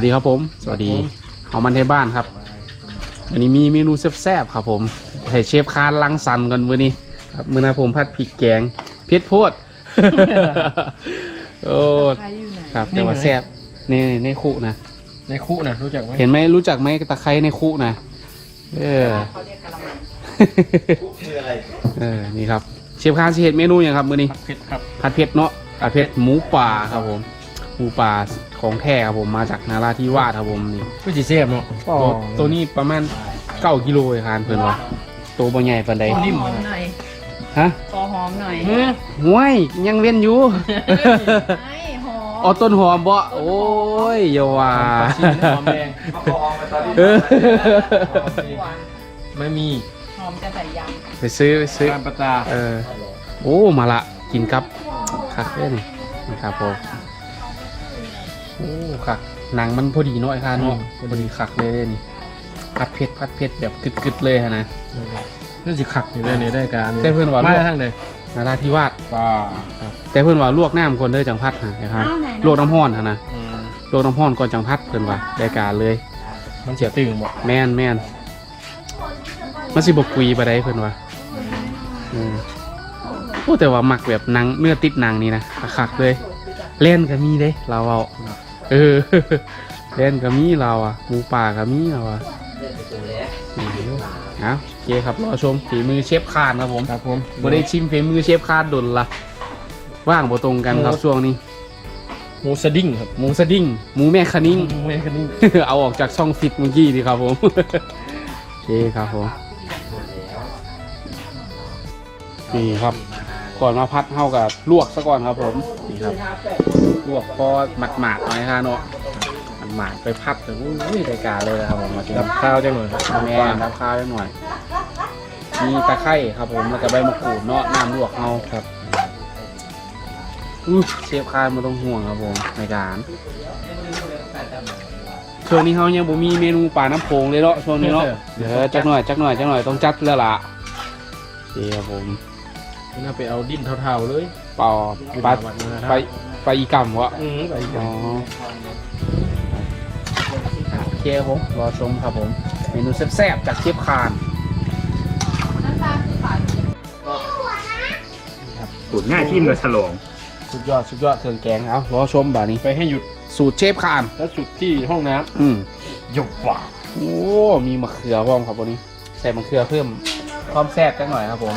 สวัสดีครับผม สวัสดีเอามันไทยบ้านครับ วันนี้มีเมนูแซ่บๆครับผมให้เชฟคานลังสันกันวันนี้ครับมื้อนะผมพัดพริกแกงเผ็ดโพด โอ้ใครอยู่ไหนครับแต่ว่าแซ่บในในคุนะ ในคุนะรู้จักไหมเห็นไหมรู้จักไหมตะไคร้ในคุนะ เออ เขาเรียกกะละมังเออ นี่ครับ เชฟคานสิเห็ดเมนูอย่างครับมื้อนี้ ผัดเผ็ดครับผัดเผ็ดเนาะผัดเผ็ดหมูป่าครับผม หมูป่าของแท้ครับผมมาจากนาราธิวาสครับผมนี่ก็จีเสียบเนาะตัวตัวนี้ประมาณเก้ากิโลเลยครับเพื่อนว่าตัวบ่ใหญ่ปานใดขอหอมหน่อยฮะขอหอมหน่อยห้วยยังเว้นอยู่ไอ้หอมอ๋อต้นหอมบ่โอ้ยอย่าว่าชีสหอมแดงเออไม่มีหอมจะใส่ยไปซื้อไปซื้อการปลาตาเออโอ้มาละกินครับคักเด้นี่นะครับผมโอ้คักหนังมันพอดีเนาะไอ้ค่ะเนาะพอดีคักเลยเด้นี่ผัดเผ็ดผัดเผ็ดแบบกึดๆเลยฮะนะน่าจะขักอยู่เลยในได้การแต่เพื่อนว่าไม่ทั้งเลยนาราธิวาสปลาแต่เพื่อนว่าลวกน้ำคนเด้อจังพัดฮะนะครับำเอาไหนลวกน้ำห้อนฮะนะอืมลวกน้ำห้อนก่อนจังพัดเพื่อนว่าได้การเลย มันเสียตื่นบ่แม่นแม่นมันสิบกุยไปได้เพื่อนว่าอืมโอ้แต่ว่าหมักแบบหนังเนื้อติดหนังนี่นะคักๆเลยเล่นก็มีเด้เราเอา เออเล่นก็มีเราอะหมูป่าก็มีเราอะอืมเอาโอเคครับรอชมฝีมือเชฟคานครับผมครับผมบ่ได้ชิมฝีมือเชฟคานดนละว่างบ่ตรงกันครับช่วงนี้หมูสดิ้งครับหมูสดิ้งหมูแม่คณิ้งหมูแม่คันนี้เอาออกจากช่องฟิตเมื่อกี้ดีครับผมโอเคครับผมนี่ครับ ก่อนมาพัดเท่ากับลวกซะก่อนครับผมนี่ครับ ลวกพอหมาดๆหน่อยฮะเนาะหมาดๆไปพัดแต่อุ้ยรายการเลยครับผมมากินกับข้าวจังหน่อยแม่รับข้าวได้หน่อย มีตะไคร้ครับผมแล้วก็ใบมะกรูดเนาะน้ำลวกเอาครับอู้เชฟคานไมาต้องห่วงครับผมในการช่วงนี้เขายังบ่มีเมนูปลาน้ำโขงเลยเนาะช่วงนี้เนาะเดี๋ยวจักหน่อยจักหน่อยจักหน่อยต้องจัดแล้วล่ะโอเคครับผม น่าไปเอาดิ้นเท่าๆเลย ปลาปลาไปไปอีกำวะอืมไปอ๋อโอเคครับผมรอชมครับผม เมนูแซ่บๆจากเชฟคานน้ำตาลคือฝาสูตรง่ายที่มือฉลอง สุดยอดสุดยอดเครื่องแกงเอารอชมแบบนี้ ไปให้หยุดสูตรเชฟคานแล้วจุดที่ห้องน้อืมำหยบหว่าโอ้ มีมะเขือพร้อมครับวันนี้ ใส่มะเขือเพิ่มความแซ่บจังหน่อยครับผม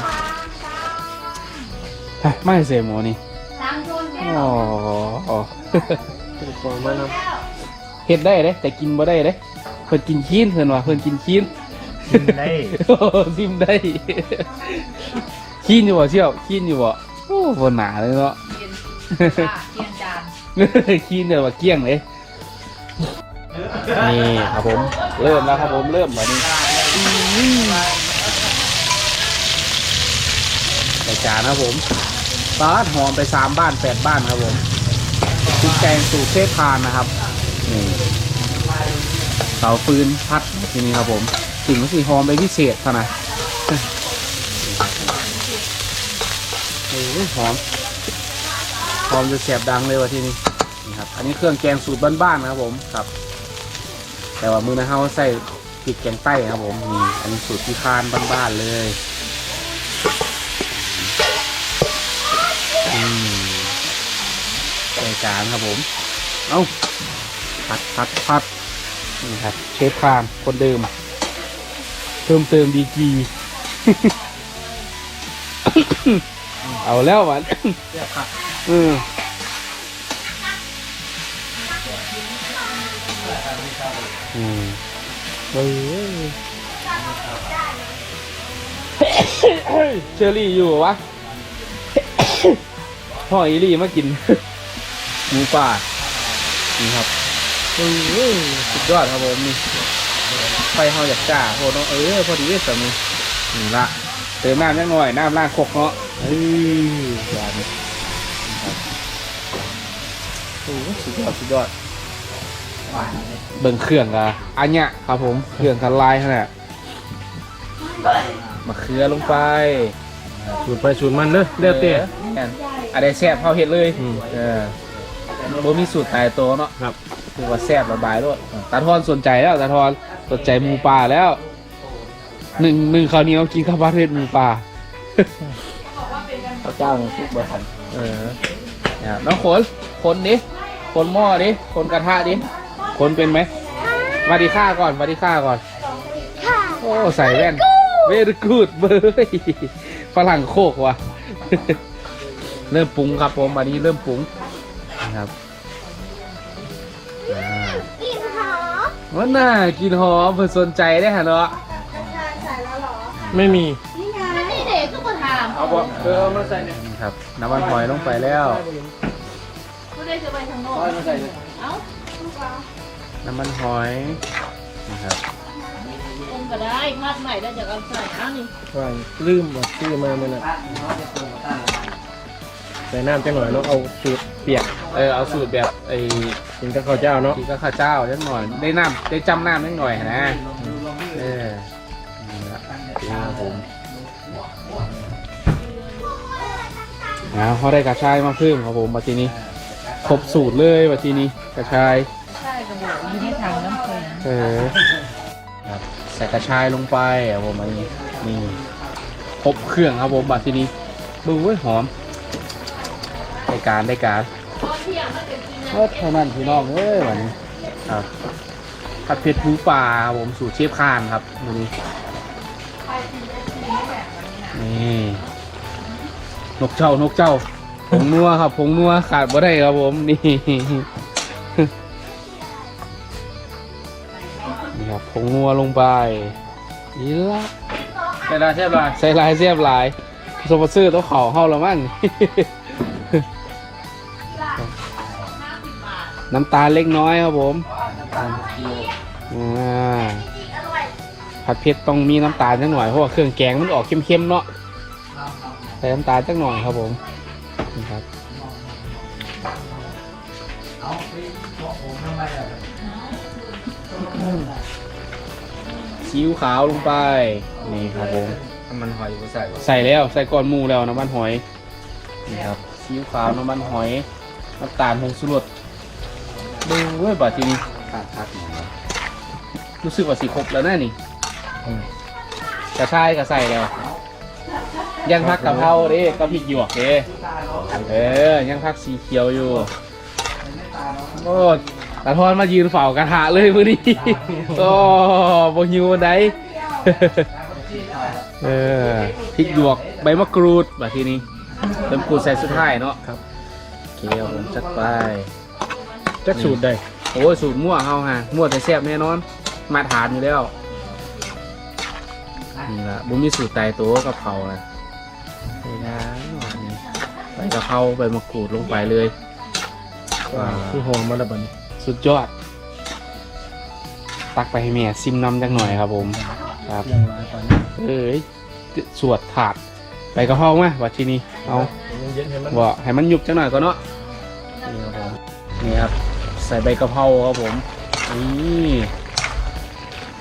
เฮ้ยไม่เสียหมูนี่ตามโซนแก้อ๋วออ๋อฟองมาน้เฮ็ดได้เด้แต่กินบ่ได้เด้เพิ่นกินคีนเพิ่นว่าเพิ่นกินคีนกินได้ซิมได้คีนอยู่บ่เชี่ยวคีนอยู่บ่โอ้บ่หนาเลยเนาะเกียนค่ะเกียนจานคีนเดี๋ยวว่าเกลี้ยงเลยนี่ครับผม เริ่มแล้วครับผมเริ่มแบบนี้ใส่จานครับผม ปลาหอมไปสามบ้านแปดบ้านครับผมพริกแกงสูตรเทพพานนะครับนี่เสาฟืนพัดที่นี่ครับผมสิ่งที่หอมไปพิเศษเท่านั้นหอมหอมจะแสบดังเลยว่ะที่นี่นี่ครับ อันนี้เครื่องแกงสูตรบ้านๆนะครับผมครับ แต่ว่ามือนะเฮาใส่พริกแกงใต้ครับผมนี่อันนี้สูตรที่คานบ้านๆเลย ใส่จานครับผม เอาพัดพัดพัดนี่ครับ เชฟคานคนเดิม เพิ่มเติมดีกีเอาแล้วมันเอออืมเฮ้ยเชอรี่อยู่วะ พ่ออีลี่มากิน หมูป่านี่ครับเฮ้ยสุดยอดครับผมนี่ไฟเฮาอยากจ้าโหเนาะเออพอดีเลยสามีนี่ละเติมน้ำจักหน่อยน้ำล้างคกเนาะเฮ้ยยอดนี่ครับโอ้สุดยอดสุดยอดเบิ่งเครื่องอะอันเนี้ยครับผมเครื่องกันลายขนาดมะเขือลงไป สูตรไปสูตรมันเด้อเลือดเตี้ยแม่นอะไรแซ่บเฮาเห็ดเลยอืมเออบ่มีสูตรตายตัวเนาะครับคือว่าแซ่บระบายด้วยตาทอนสนใจแล้วตาทอนสนใจหมูป่าแล้วหนึ่งหนึ่งคราวนี้เรากินข้าวผัดเผ็ดหมูป่าเขาเจ้าทุกบริษัทเออเนี่ยน้องขนคนดิคนหม้อดิคนกระทะดิคนเป็นไหมมาดีข้าก่อนมาดีข้าก่อนโอ้ใส่แว่นเวรกูดเบย ฝรั่งโคกว่ะ เริ่มปรุงครับผมอันนี้เริ่มปรุงนะครับอ่ากินหอมวันน่ากินหอมเพื่อสนใจได้ฮะเนาะไม่มีนี่ไงนี่เด็กก็มาถามเอาบ่เออมาใส่เนี่ยนี่ครับน้ำมันหอยลงไปแล้วก็ได้จะไปทางโน้นมาใส่เนี่ยเอ้าน้ำมันหอยนะครับคง ก็ได้คาดใหม่ได้จากเอาใส่เอ้านี่ว่าลืมว่าซื้อมาเมื่อน่ะใส่น้ำจังหน่อยเนาะเอาสูตรเปียกเออเอาสูตรแบบไอ้กินกับข้าวเจ้าเนาะที่ก็ข้าวเจ้านิดหน่อยได้น้ำได้จำน้ำนิดหน่อยนะเออนี่ละนี่ครับผมนะพอได้กระชายมาเพิ่มครับผมมาทีนี้ครบสูตรเลยมาทีนี้กระชาย ใช่กระบอกอยู่ในถังน้ำแข็งเออครับ ใส่กระชายลงไปครับผมอันนี้นี่ครบเครื่องครับผมบัดทีนี้ดูเว้ยหอมได้การได้การเที่ยเอเท่านั้นพี่น้องเอ้ยวันนี้ครับผัดเผ็ดหมูป่าครับผมสูตรเชฟคานครับวันนี้นี่นกเจ้านกเจ้าผงนัวครับผงนัวขาดบ่ได้ครับผมนี่ ผงนัวลงไปนี่ละใส่ลาแทบลายใส่ลายเสียบลายสปอนเซอร์ต้องเข่าเฮาแล้วมั้งน้ำตาลเล็กน้อยครับผมอ่าผัดเผ็ดต้องมีน้ำตาลจังหน่อยเพราะว่าเครื่องแกงมันออกเค็มๆเนาะใส่น้ำตาลจังหน่อยครับผมนี่ครับ ซีอิ๊วขาวลงไป นี่ครับผม น้ำมันหอยกูใส่ใส่แล้วใส่ก้อนหมูแล้วน้ำมันหอย นี่ครับซีอิ๊วขาวน้ำมันหอยน้ำตาลผงสุรสดูเว้ยบาดทีนี้ขาดพักหน่อยรู้สึกว่าสีครบแล้วนะนี่กระชายก็ใส่แล้วยังพักกะเพราเด้ก็พริกหยวกเด้เออยังพักสีเขียวอยู่ โอ้ ตาทอนมายืนเฝ้ากระทะเลยมื้อนี้โอ้บ่หิววันใดเออพริกหยวกใบมะกรูดแบบทีนี้เติมกรูดใส่สุดท้ายเนาะครับโอเคครับผมจัดไปจักสูตรได้โอ้ยสูตรมั่วเฮาฮะมั่วแต่แซ่บแน่นอน มาทานอยู่แล้วนี่ละบุมีสูตรตายตัวกะเพรานะนี่นะนี่ใบกะเพราใบมะกรูดลงไปเลยว้าวคือหอมมาแล้วบัดนี้ สุดยอด ตักไปให้แม่ซิมน้ำจักหน่อยครับผม ครับยังหลายปานนี้เอ้ยสวดถาดใบกะเพรามาว่าทีนี้เอายังเย็นให้มันว่าให้มันยุบจังหน่อยก็เนาะนี่ครับผมนี่ครับ ใส่ใบกะเพราครับผมนี่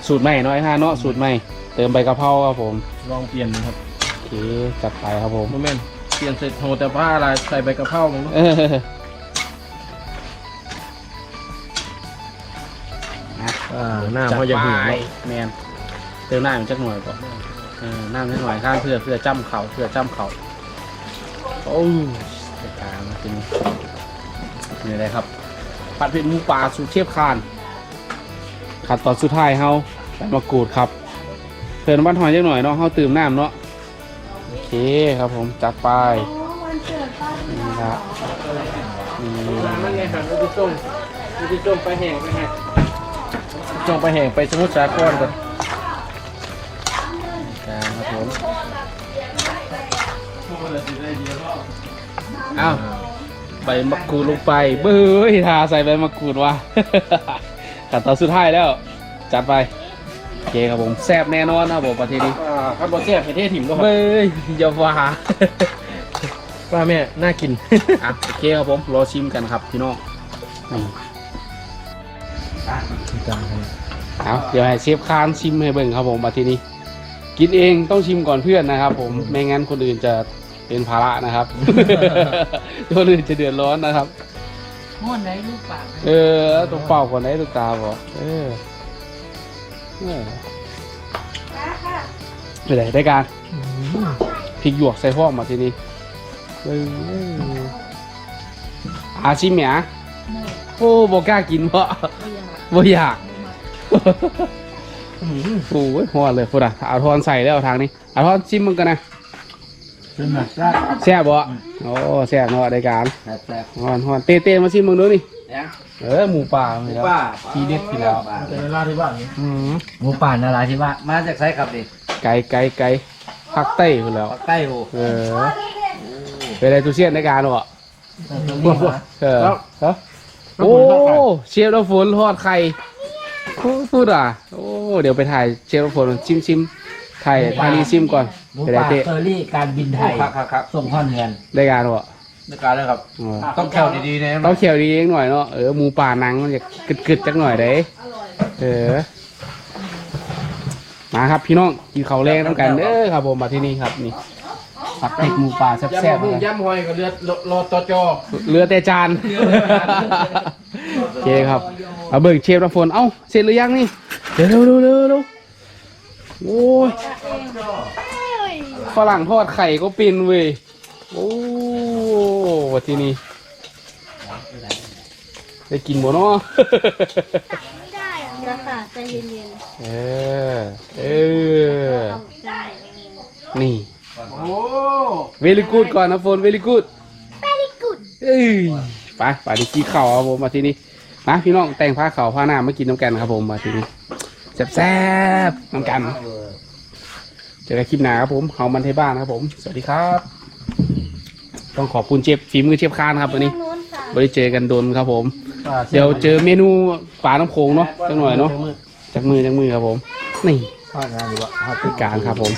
สูตรใหม่น้อยฮะเนาะสูตรใหม่เติมใบกะเพราครับผมลองเปลี่ยนดูครับโอเคจัดไปครับผม โมเมนต์เปลี่ยนเสร็จโหแต่ผ้าลายใส่ใบกะเพรามึงเนาะเออ อ่าหน้าเขาจะหืดจัดไปเนาะแมนเติมน้ำอีกจักหน่อยก่อนเออน้ำนิดหน่อยข้างเพื่อเพื่อจ้ำเข่าเพื่อจ้ำเข่าโอ้ยจัดการมาทีนี้นี่เลยครับผัดเผ็ดหมูป่าสูตรเชฟคานขั้นตอนสุดท้ายเฮาใส่มะกรูดครับเพิ่มน้ำมันหอยจักหน่อยเนาะเฮาตื่มน้ำเนาะโอเคครับผมจัดไปโอ้วันเกิดป้านี่ละนี่ มันไงหันไปที่ส้มไปที่ส้มไปแห้งไปแห้ง จงไปแห้งไปสมุทรสาครก่อนจานครับผมอ้าวใบมะกรูดลงไปเบ้ยทาใส่ใบมะกรูดว่ะ ขั้นตอนสุดท้ายแล้ว จัดไปโอเคครับผมแซ่บแน่นอนนะครับผมประเทศนี้อ่าครับบอแซ่บให้เทถิ่มก็ครับเบ้ยอย่าว่าว่าแม่ น่ากิน อะโอเคครับผมรอชิมกันครับพี่น้องนี่ เอาเดี๋ยวให้เชฟคานชิมให้เบิ่งครับผมมาทีนี้ กินเองต้องชิมก่อนเพื่อนนะครับผมไม่งั้นคนอื่นจะเป็นภาระนะครับ คนอื่นจะเดือดร้อนนะครับม้วนไหนลูกปากเออต้องเป่าก่อนได้ลูกตาบอกเออเออไปไหนได้การพริกหยวกใส่ห้องมาทีนี้เอออาชิมเนี่ยโอ้บอกล้ากินเพราะ บ่อยากโอ้ยหอดเลยพูดอะเอาทอนใส่แล้วทางนี้เอาทอนชิมมึงกันนะเป็นหนักได้แซ่บบ่โอ้แซ่บเนาะได้การแซ่บฮอนฮอนเตเต้มาชิมมึงดูนี่ๆยังเออหมูป่าเลยครับป้าทีเด็ดทีแล้วแต่เวลาที่บ้านนี้อืมหมูป่านาราธิวาสมาจากไสครับดิไก่ไก่ไก่ภาคใต้พุ่นแล้วภาคใต้โหเออเป็นอะไรตุเชียนในการวะเออฮะ โอ้เชฟเราฝนทอดไข่โอ้พูดอะโอ้เดี๋ยวไปถ่ายเชฟเราฝนชิมชิมถ่ายทานี้ชิมก่อนหมูไปได้ป่าเตะเฟอร์รี่การบินไทยครับครับครับส่งข้อเงินได้การวะในการเลยครับ อ๋อต้องแคลดีๆนะต้องเขียวดีเองหน่อยเนาะเออหมูป่าหนังมันจะกึดๆจักหน่อยเด้เออมาครับพี่น้องกินข้าวแรงต้องกันเด้อครับผมมาที่นี่ครับนี่ ผักติกหมูป่าแซ่บๆยำเลหุ่งยยำหอยกับเลือดรอตอจอเรือแต่จานโอเคครับเอาเบิกเชฟรับฝนเอ้าเสร็จหรือยังนี่เดี๋ยวเร็วเร็วเร็วเร็วโอ้ยฝรั่งทอดไข่ก็ปินเว้ยโอ้วัที่นี่ได้กินบ่เนาะ ไม่ได้อะราคาใจเย็นเออ เออๆต้องใจนี่ โอ้เวลิกูดก่อนนะฝนเวลิกูด very good เอ้ยไปไปดิกี้เข่าวครับผมมาที่นี่นะพี่น้องแต่งผ้าขาวผ้าหน้ามากินน้ำกันครับผมมาที่นี่แซ่บๆน้ำกันเจอกันคลิปหน้าครับผมเฮามันเทบ้านครับผม สวัสดีครับ ต้องขอบคุณเชฟฝีมือเชฟคานครับวันนี้ทางโน้นค่ะไม่ได้เจอกันโดนครับผม เดี๋ยวเจอเมนูปลาน้ำโขงเนาะจังหน่อยเนาะจากมือจากมือครับผม นี่ทอดงานดีกว่าพิการครับผม